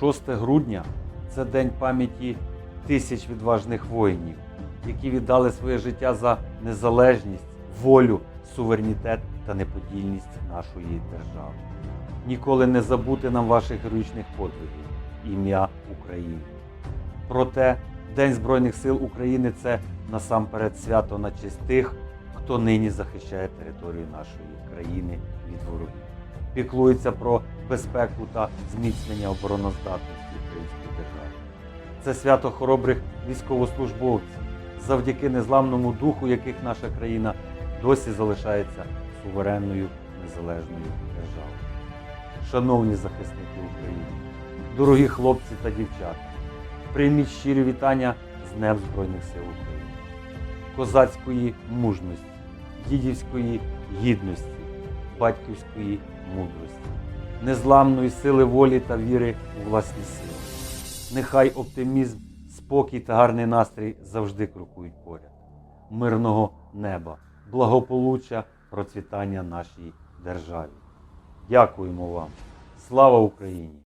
6 грудня це день пам'яті тисяч відважних воїнів, які віддали своє життя за незалежність, волю, суверенітет та неподільність нашої держави. Ніколи не забути нам ваших героїчних подвигів, ім'я України. Проте День Збройних сил України це насамперед свято на честь тих, хто нині захищає територію нашої країни від ворогів, піклується про безпеку та зміцнення обороноздатності української держави. Це свято хоробрих військовослужбовців, завдяки незламному духу, яких наша країна досі залишається суверенною незалежною державою. Шановні захисники України, дорогі хлопці та дівчата, прийміть щирі вітання з Днем Збройних сил України, козацької мужності, дідівської гідності, батьківської мудрості, незламної сили волі та віри у власні сили. Нехай оптимізм, спокій та гарний настрій завжди крокують поряд. Мирного неба, благополуччя, процвітання нашій державі. Дякуємо вам. Слава Україні!